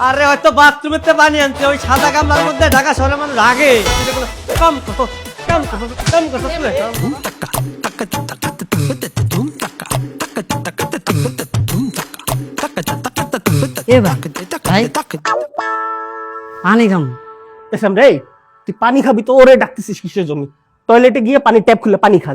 আরে হয়তো বাথরুমের তে পানি আনছে ওই সাদা গামলার মধ্যে ঢাকা শহরে মানুষ রাগে। কম কম কম ভাই। পানি খাম এসম রে তুই পানি খাবি তো ওরে ডাকতেছিস কিসের জন্য টয়লেটে গিয়ে পানি ট্যাপ খুলে পানি খা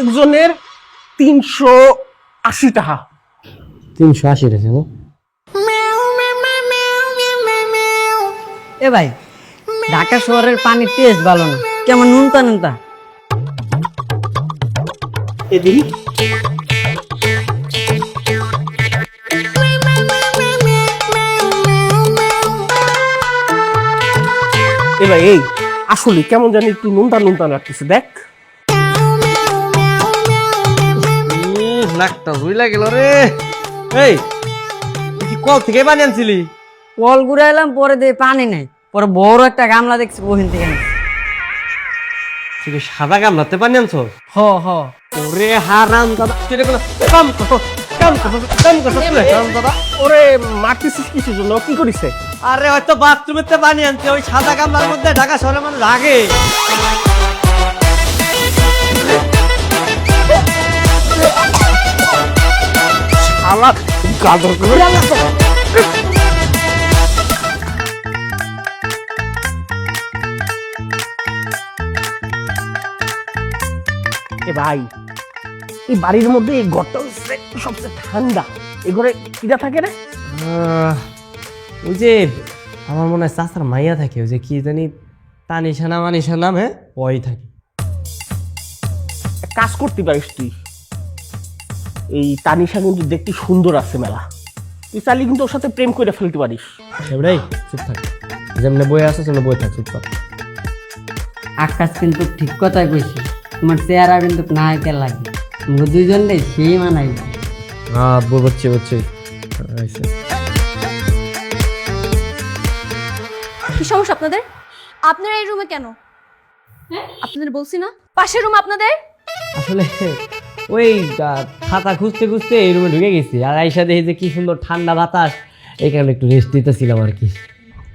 একজনের তিনশো আশি টাকা। তিনশো আশি টাকা এ ভাই ঢাকা শহরের পানির টেস্ট ভালো না। কেমন নুনতা নুনতা? এদিকে এ ভাই এই আসলে কেমন জানি একটু নুনটা নুনটা লাগতেছে দেখ। নাকটা গেল রে। এই কি কল থেকে পানি আনছিলি? কল ঘুরাইলাম পরে দিয়ে পানি নেই। পরে বড় একটা গামলা দেখছি থেকে তুই সাদা গামলাতে পানি আনছো? হ হ। ওরে হারাম দাদা। তুই কোনো কম করো কম করো কম করো হারাম দাদা। ওরে মারতেছিস কিসের জন্য? কি করিছে? আরে হয়তো বাথরুমের তে পানি আনছে ওই সাদা গামলার মধ্যে ঢাকা শহরে মানুষ রাগে। করে এ ভাই এই বাড়ির মধ্যে এই ঘরটা হচ্ছে সবচেয়ে ঠান্ডা। এ ঘরে কিরা থাকে রে আহ, ওই যে আমার মনে হয় চাচার মাইয়া থাকে ওই যে কি জানি তানিশা না মানিশা নাম হ্যাঁ? ওই থাকে। কাজ করতে পারিস তুই। এই তানিশা কিন্তু দেখতে সুন্দর আছে মেলা। তুই চাইলে কিন্তু ওর সাথে প্রেম করে ফেলতে পারিস। এবারে চুপ থাক। যেমনি বই আছে সেমনি বই থাক চুপ থাক। আকাশ কিন্তু ঠিক কথাই কইছি তোমার চেহারা কিন্তু নায়কে লাগে। আমরা দুইজন রে সেই মানাই। হ্যাঁ বুঝছি বুঝছি। কি সমস্যা আপনাদের? আপনারা এই রুমে কেন? হ্যাঁ? আপনাদের বলছি না? পাশের রুম আপনাদের? আসলে ওই খাতা খুঁজতে খুঁজতে এই রুমে ঢুকে গেছি। আর আইসা দেখি যে কি সুন্দর ঠান্ডা বাতাস। এই কারণে একটু রেস্ট নিতেছিলাম আর কি।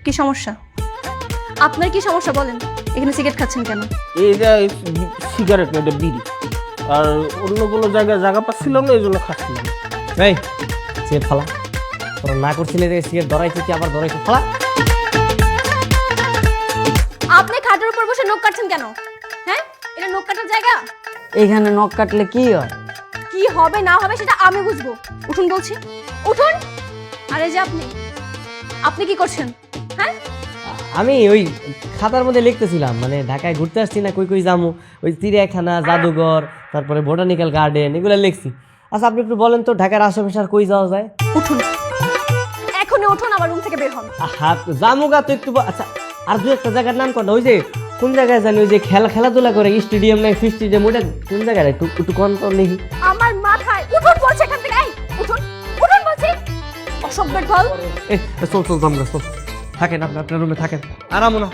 কি সমস্যা? আপনার কি সমস্যা বলেন? এখানে সিগারেট খাচ্ছেন কেন? এটা সিগারেট না এটা বিড়ি। আর অন্য কোনো জায়গায় জায়গা পাচ্ছিলাম না এই জন্য খাচ্ছিলাম এই সে ফালা। তোরা না করছিলে যে সিগারেট ধরাইছি কি আবার ধরাইছি ফালা। আপনি খাটের উপর বসে নখ কাটছেন কেন? হ্যাঁ? এটা নখ কাটার জায়গা? এইখানে নখ কাটলে কি হয়? কি হবে না হবে সেটা আমি বুঝব। উঠুন বলছি। উঠুন। আরে যে আপনি আপনি কি করছেন? হ্যাঁ? আমি ওই খাতার মধ্যে লিখতেছিলাম মানে ঢাকায় ঘুরতে আসছি না কই কই যামু? ওই চিড়িয়াখানা জাদুঘর তারপরে বোটানিক্যাল গার্ডেন এগুলো লিখছি। আচ্ছা আপনি একটু বলেন তো ঢাকার আশেপাশে আর কই যাওয়া যায়? উঠুন। এখনই উঠুন আমার রুম থেকে বের হন। আহা জামুগা তো একটু আচ্ছা আর দু একটা জায়গার নাম কর না ওই যে কোন জায়গায় জানি ওই যে খেলা খেলাধুলা করে স্টেডিয়াম নাই স্টেডিয়াম ওটা কোন জায়গায় একটু একটু কম কম দেখি। আমার মাথায় উঠুন বলছে এখান থেকে এই উঠুন উঠুন বলছি। অসভ্যের ফল এ চল চল জামুগা চল। থাকেন আপনি আপনার রুমে থাকেন। আরাম না